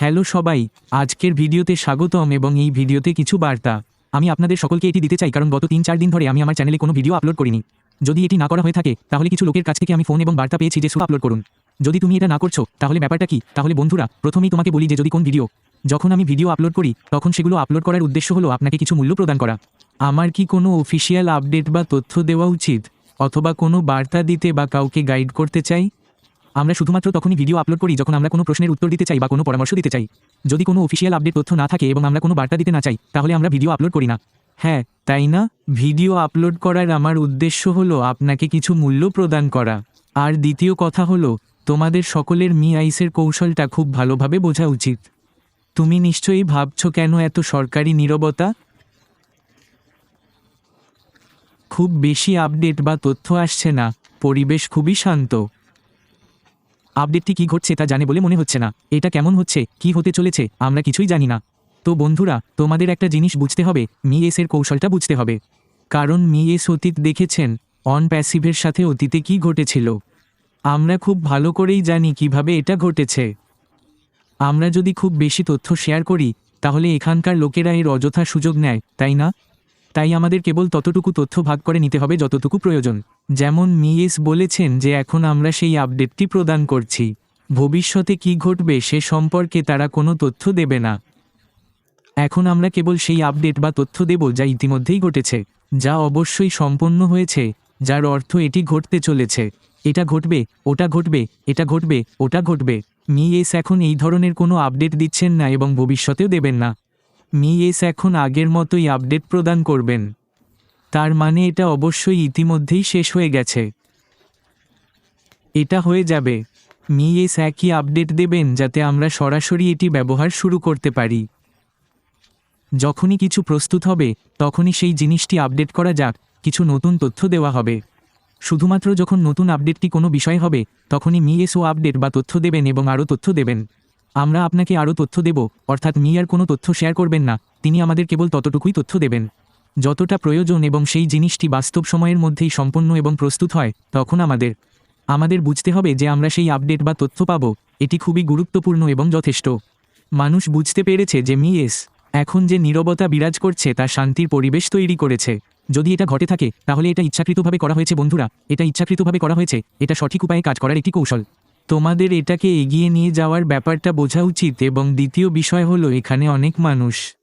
Hello সবাই, আজকের ভিডিওতে স্বাগতম এবং এই ভিডিওতে কিছু বার্তা। আমি আপনাদের সকলকে এটি দিতে চাই কারণ গত তিন চার দিন ধরে আমি আমার চ্যানেলে কোনো ভিডিও আপলোড করিনি। যদি এটি না করা হয়ে থাকে, তাহলে কিছু লোকের কাছ থেকে আমি ফোন এবং বার্তা পেয়েছি যে শুধু আপলোড করুন। যদি তুমি এটা না করছ, তাহলে ব্যাপারটা কি? তাহলে বন্ধুরা, প্রথমেই তোমাকে বলি যে যদি কোন ভিডিও, যখন আমি ভিডিও আপলোড করি, তখন সেগুলো আপলোড করার উদ্দেশ্য হলো আপনাকে কিছু মূল্য প্রদান করা। আমার কি কোনো অফিসিয়াল আপডেট বা তথ্য দেওয়া উচিত? অথবা কোনো বার্তা দিতে বা কাউকে গাইড করতে চাই? আমরা শুধুমাত্র তখনই ভিডিও আপলোড করি যখন আমরা কোনো প্রশ্নের উত্তর দিতে চাই বা কোনো পরামর্শ দিতে চাই। যদি কোনো অফিসিয়াল আপডেট তথ্য না থাকে এবং আমরা কোনো বার্তা দিতে না চাই, তাহলে আমরা ভিডিও আপলোড করি না। হ্যাঁ তাই না? ভিডিও আপলোড করার আমার উদ্দেশ্য হলো আপনাকে কিছু মূল্য প্রদান করা। আর দ্বিতীয় কথা হলো, তোমাদের সকলের মি আইসের কৌশলটা খুব ভালোভাবে বোঝা উচিত। তুমি নিশ্চয়ই ভাবছ কেন এত সরকারি নীরবতা? খুব বেশি আপডেট বা তথ্য আসছে না, পরিবেশ খুবই শান্ত। আপডেটটি কি ঘটছে তা জানে বলে মনে হচ্ছে না। এটা কেমন হচ্ছে? কি হতে চলেছে? আমরা কিছুই জানি না। তো বন্ধুরা, তোমাদের একটা জিনিস বুঝতে হবে। মি এস এর কৌশলটা বুঝতে হবে। কারণ মি এস অতীত দেখেছেন, অন প্যাসিভের সাথে অতীতে কি ঘটেছিল। আমরা খুব ভালো করেই জানি কীভাবে এটা ঘটেছে। আমরা যদি খুব বেশি তথ্য শেয়ার করি, তাহলে এখানকার লোকেরা এর অযথা সুযোগ নেয়, তাই না? তাই আমাদের কেবল ততটুকু তথ্য ভাগ করে নিতে হবে যতটুকু প্রয়োজন। যেমন মিএস বলেছেন যে এখন আমরা সেই আপডেটটি প্রদান করছি। ভবিষ্যতে কি ঘটবে সে সম্পর্কে তারা কোনো তথ্য দেবে না। এখন আমরা কেবল সেই আপডেট বা তথ্য দেব যা ইতিমধ্যেই ঘটেছে, যা অবশ্যই সম্পন্ন হয়েছে, যার অর্থ এটি ঘটতে চলেছে। এটা ঘটবে, ওটা ঘটবে, এটা ঘটবে, ওটা ঘটবে। মিএস এখন এই ধরনের কোনো আপডেট দিচ্ছেন না এবং ভবিষ্যতেও দেবেন না। মি এস এখন আগের মতোই আপডেট প্রদান করবেন। তার মানে এটা অবশ্যই ইতিমধ্যেই শেষ হয়ে গেছে। এটা হয়ে যাবে। মি এস একই আপডেট দেবেন যাতে আমরা সরাসরি এটি ব্যবহার শুরু করতে পারি। যখনই কিছু প্রস্তুত হবে, তখনই সেই জিনিসটি আপডেট করা যাক, কিছু নতুন তথ্য দেওয়া হবে। শুধুমাত্র যখন নতুন আপডেটটি কোনো বিষয় হবে, তখনই মি এসও আপডেট বা তথ্য দেবেন এবং আরও তথ্য দেবেন। আমরা আপনাকে আরও তথ্য দেব, অর্থাৎ মি আর কোনো তথ্য শেয়ার করবেন না, তিনি আমাদের কেবল ততটুকুই তথ্য দেবেন। যতটা প্রয়োজন এবং সেই জিনিসটি বাস্তব সময়ের মধ্যেই সম্পন্ন এবং প্রস্তুত হয়, তখন আমাদের আমাদের বুঝতে হবে যে আমরা সেই আপডেট বা তথ্য পাব, এটি খুবই গুরুত্বপূর্ণ এবং যথেষ্ট। মানুষ বুঝতে পেরেছে যে মি এস, এখন যে নীরবতা বিরাজ করছে তা শান্তির পরিবেশ তৈরি করেছে। যদি এটা ঘটে থাকে, তাহলে এটা ইচ্ছাকৃতভাবে করা হয়েছে বন্ধুরা, এটা ইচ্ছাকৃতভাবে করা হয়েছে, এটা সঠিক উপায়ে কাজ করার একটি কৌশল। তোমাদের এটাকে এগিয়ে নিয়ে যাওয়ার ব্যাপারটা বোঝা উচিত এবং দ্বিতীয় বিষয় হলো এখানে অনেক মানুষ।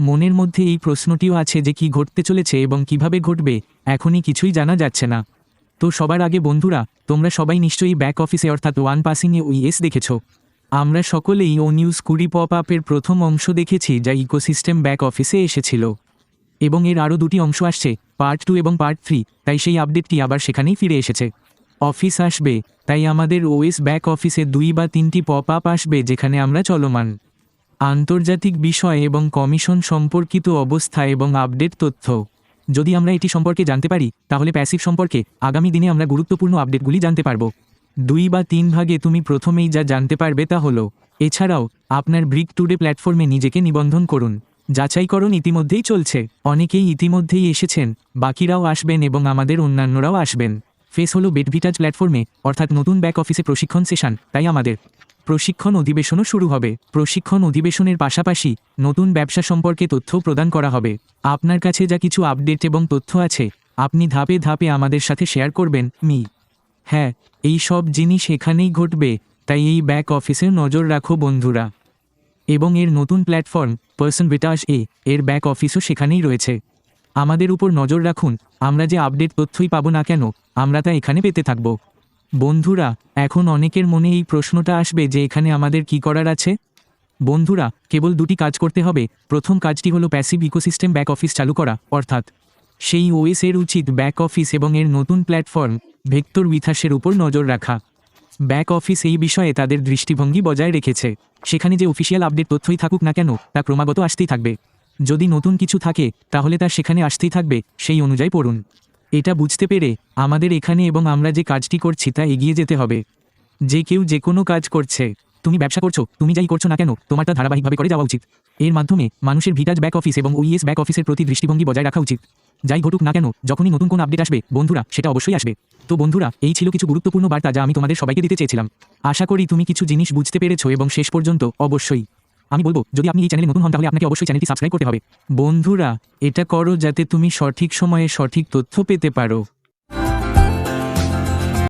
মনের মধ্যে এই প্রশ্নটিও আছে যে কি ঘটতে চলেছে এবং কীভাবে ঘটবে, এখনই কিছুই জানা যাচ্ছে না। তো সবার আগে বন্ধুরা, তোমরা সবাই নিশ্চয়ই ব্যাক অফিসে অর্থাৎ ওয়ান পাসিংয়ে ওই এস দেখেছ। আমরা সকলেই ও নিউজ কুড়ি পপ আপের প্রথম অংশ দেখেছি যা ইকোসিস্টেম ব্যাক অফিসে এসেছিল। এবং এর আরও দুটি অংশ আসছে পার্ট টু এবং পার্ট থ্রি তাই সেই আপডেটটি আবার সেখানেই ফিরে এসেছে। অফিস আসবে, তাই আমাদের ওএস ব্যাক অফিসে দুই বা তিনটি পপ আপ আসবে যেখানে আমরা চলমান। আন্তর্জাতিক বিষয় এবং কমিশন সম্পর্কিত অবস্থা এবং আপডেট তথ্য। যদি আমরা এটি সম্পর্কে জানতে পারি, তাহলে প্যাসিভ সম্পর্কে আগামী দিনে আমরা গুরুত্বপূর্ণ আপডেটগুলি জানতে পারব। দুই বা তিন ভাগে তুমি প্রথমেই যা জানতে পারবে তা হলো, এছাড়াও আপনার ব্রিক টুডে প্ল্যাটফর্মে নিজেকে নিবন্ধন করুন। যাচাইকরণ ইতিমধ্যেই চলছে। অনেকেই ইতিমধ্যেই এসেছেন, বাকিরাও আসবেন এবং আমাদের অন্যান্যরাও আসবেন। ফেস হলো বেটভিটাজ প্ল্যাটফর্মে, অর্থাৎ নতুন ব্যাক অফিসে প্রশিক্ষণ সেশন তাই আমাদের প্রশিক্ষণ অধিবেশনও শুরু হবে। প্রশিক্ষণ অধিবেশনের পাশাপাশি নতুন ব্যবসা সম্পর্কে তথ্যও প্রদান করা হবে। আপনার কাছে যা কিছু আপডেট এবং তথ্য আছে, আপনি ধাপে ধাপে আমাদের সাথে শেয়ার করবেন। মি। হ্যাঁ এই সব জিনিস এখানেই ঘটবে, তাই এই ব্যাক অফিসে নজর রাখো বন্ধুরা। এবং এর নতুন প্ল্যাটফর্ম পার্সন বিটাস এ এর ব্যাক অফিসও সেখানেই রয়েছে। আমাদের উপর নজর রাখুন, আমরা যে আপডেট তথ্যই পাবো না কেন, আমরা তা এখানে পেতে থাকব। বন্ধুরা, এখন অনেকের মনে এই প্রশ্নটা আসবে যে এখানে আমাদের কি করার আছে? বন্ধুরা, কেবল দুটি কাজ করতে হবে। প্রথম কাজটি হলো প্যাসিভ ইকোসিস্টেম ব্যাক অফিস চালু করা, অর্থাৎ সেই ওএস এর উচিত ব্যাক অফিস এবং এর নতুন প্ল্যাটফর্ম ভেক্টর উইথাসের উপর নজর রাখা। ব্যাক অফিস এই বিষয়ে তাদের দৃষ্টিভঙ্গি বজায় রেখেছে। সেখানে যে অফিসিয়াল আপডেট তথ্যই থাকুক না কেন, তা ক্রমাগত আসতেই থাকবে। যদি নতুন কিছু থাকে, তাহলে তা সেখানে আসতেই থাকবে, সেই অনুযায়ী পড়ুন। এটা বুঝতে পেরে আমাদের এখানে এবং আমরা যে কাজটি করছি তা এগিয়ে যেতে হবে। যে কেউ যে কোনো কাজ করছে। তুমি ব্যবসা করছ, তুমি যাই করছ না কেন তোমারটা ধারাবাহিকভাবে করে যাওয়া উচিত। এর মাধ্যমে মানুষের ভিটাজ ব্যাক অফিস এবং ওইএস ব্যাক অফিসের প্রতি দৃষ্টিভঙ্গি বজায় রাখা উচিত। যাই ঘটুক না কেন, যখনই নতুন কোন আপডেট আসবে, বন্ধুরা, সেটা অবশ্যই আসবে। তো বন্ধুরা, এই ছিল কিছু গুরুত্বপূর্ণ বার্তা যা আমি তোমাদের সবাইকে দিতে চেয়েছিলাম। আশা করি তুমি কিছু জিনিস বুঝতে পেরেছ এবং শেষ পর্যন্ত অবশ্যই। আমি বলব, যদি আপনি এই চ্যানেলে নতুন হন, তাহলে আপনাকে অবশ্যই চ্যানেলটি সাবস্ক্রাইব করতে হবে। বন্ধুরা, এটা করো যাতে তুমি সঠিক সময়ে সঠিক তথ্য পেতে পারো।